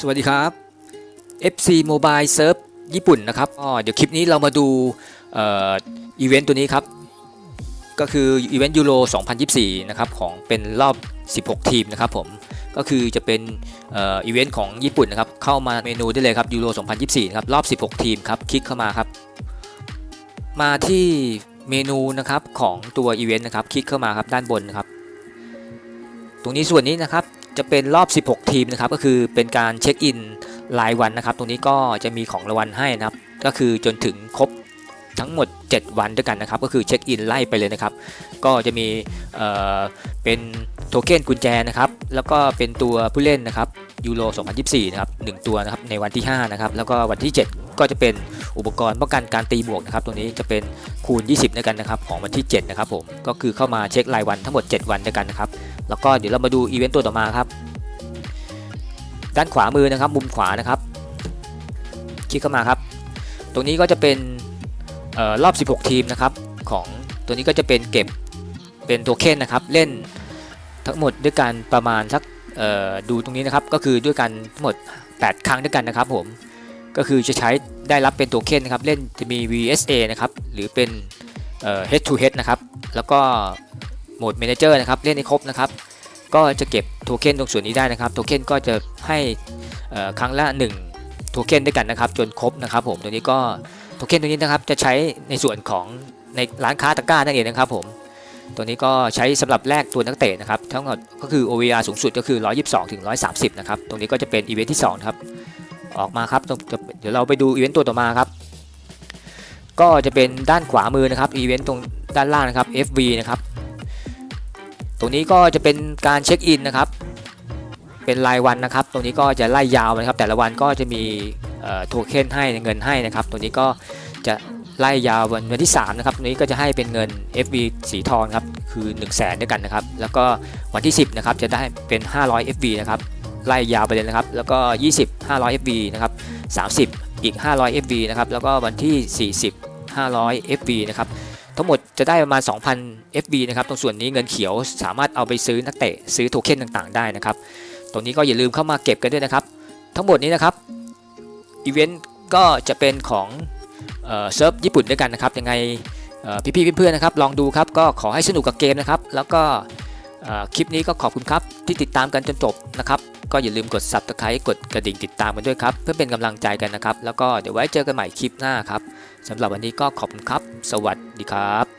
สวัสดีครับ FC Mobile Surf ญี่ปุ่นนะครับอ๋อเดี๋ยวคลิปนี้เรามาดูเอ่ออีเวนต์ตัวนี้ครับ ก็คืออีเวนต์ยูโร 2024 นะครับ ของเป็นรอบ 16 ทีมนะครับผม ก็คือจะเป็นอีเวนต์ของญี่ปุ่นนะครับ เข้ามาเมนูได้เลยครับยูโร 2024 ครับ รอบ 16 ทีมครับ คลิกเข้ามาครับ มาที่เมนูนะครับของตัวอีเวนต์นะครับ คลิกเข้ามาครับด้านบนนะครับ ตรงนี้ส่วนนี้นะครับจะเป็นรอบ 16 ทีมนะครับก็คือเป็นการเช็คอินรายวันนะครับ ตรงนี้ก็จะมีของรางวัลให้นะครับ ก็คือจนถึงครบทั้งหมด 7 วันด้วยกันนะครับ ก็คือเช็คอินไล่ไปเลยนะครับ ก็จะมีเเป็นโทเค็นกุญแจนะครับ แล้วก็เป็นตัวผู้เล่นนะครับยูโร 2024 นะครับ 1 ตัวนะครับในวันที่ 5 นะครับ แล้วก็วันที่ 7 ก็จะเป็น อุปกรณ์ป้องกันการตีบวกนะครับตัวนี้จะเป็นคูณ 20ด้วยกันนะครับของวันที่7นะครับผมก็คือเข้ามาเช็ครายวันทั้งหมด 7 วันด้วยกันนะครับแล้วก็เดี๋ยวเรามาดูอีเวนต์ตัวต่อมาครับด้านขวามือนะครับมุมขวานะครับ คลิกเข้ามาครับ ตรงนี้ก็จะเป็นออรอบ 16 ทีมนะครับของตัวนี้ก็จะเป็นเก็บเป็นโทเค็นนะครับเล่นทั้งหมดด้วยกันประมาณสักดูตรงนี้นะครับก็คือด้วยกันทั้งหมด 8 ครั้งด้วยกันนะครับผม ก็คือจะใช้ได้รับเป็นโทเค็นนะครับเล่นจะมี VSA นะครับหรือเป็นเอ่อ head to head นะครับแล้วก็โหมด manager นะครับเล่นให้ครบนะครับก็จะเก็บโทเค็นตรงส่วนนี้ได้นะครับโทเค็นก็จะให้ครั้งละ1โทเค็นด้วยกันนะครับจนครบนะครับผมตัวนี้ก็โทเค็นตัวนี้นะครับจะใช้ในส่วนของในร้านค้าตะกร้านั่นเองนะครับผมตัวนี้ก็ใช้สำหรับแลกตัวนักเตะนะครับทั้งหมดก็คือ OVR สูงสุดก็คือ 122 ถึง 130 นะครับตรงนี้ก็จะเป็นอีเวนต์ที่2ครับ ออกมาครับเดี๋ยวเราไปดูอีเวนต์ตัวต่อมาครับ ก็จะเป็นด้านขวามือนะครับอีเวนต์ตรงด้านล่างนะครับ FV นะครับ ตรงนี้ก็จะเป็นการเช็คอินนะครับ เป็นรายวันนะครับ ตรงนี้ก็จะไล่ยาวนะครับ แต่ละวันก็จะมีโทเค็นให้เงินให้นะครับตรงนี้ก็จะไล่ยาววันวันที่3นะครับตรงนี้ก็จะให้เป็นเงิน FV สีทองครับคือ 1 0 0 0 0แสนด้วยกันนะครับ แล้วก็วันที่ 10นะครับจะได้เป็น 500 FV นะครับ ไล่ยาวไปเลยนะครับ แล้วก็ 20 500 FV นะครับ 30 อีก 500 FV นะครับ แล้วก็วันที่ 40 500 FV นะครับ ทั้งหมดจะได้ประมาณ 2,000 FB นะครับ ตรงส่วนนี้เงินเขียวสามารถเอาไปซื้อนักเตะซื้อโทเค็นต่างๆ ได้นะครับ ตรงนี้ก็อย่าลืมเข้ามาเก็บกันด้วยนะครับ ทั้งหมดนี้นะครับ อีเวนต์ก็จะเป็นของเซิร์ฟญี่ปุ่นด้วยกันนะครับ ยังไงพี่ๆเพื่อนๆนะครับ ลองดูครับ ก็ขอให้สนุกกับเกมนะครับ แล้วก็ คลิปนี้ก็ขอบคุณครับที่ติดตามกันจนจบนะครับ ก็อย่าลืมกด subscribe กดกระดิ่งติดตามกันด้วยครับ เพื่อเป็นกำลังใจกันนะครับ แล้วก็เดี๋ยวไว้เจอกันใหม่คลิปหน้าครับสำหรับวันนี้ก็ขอบคุณครับ สวัสดีครับ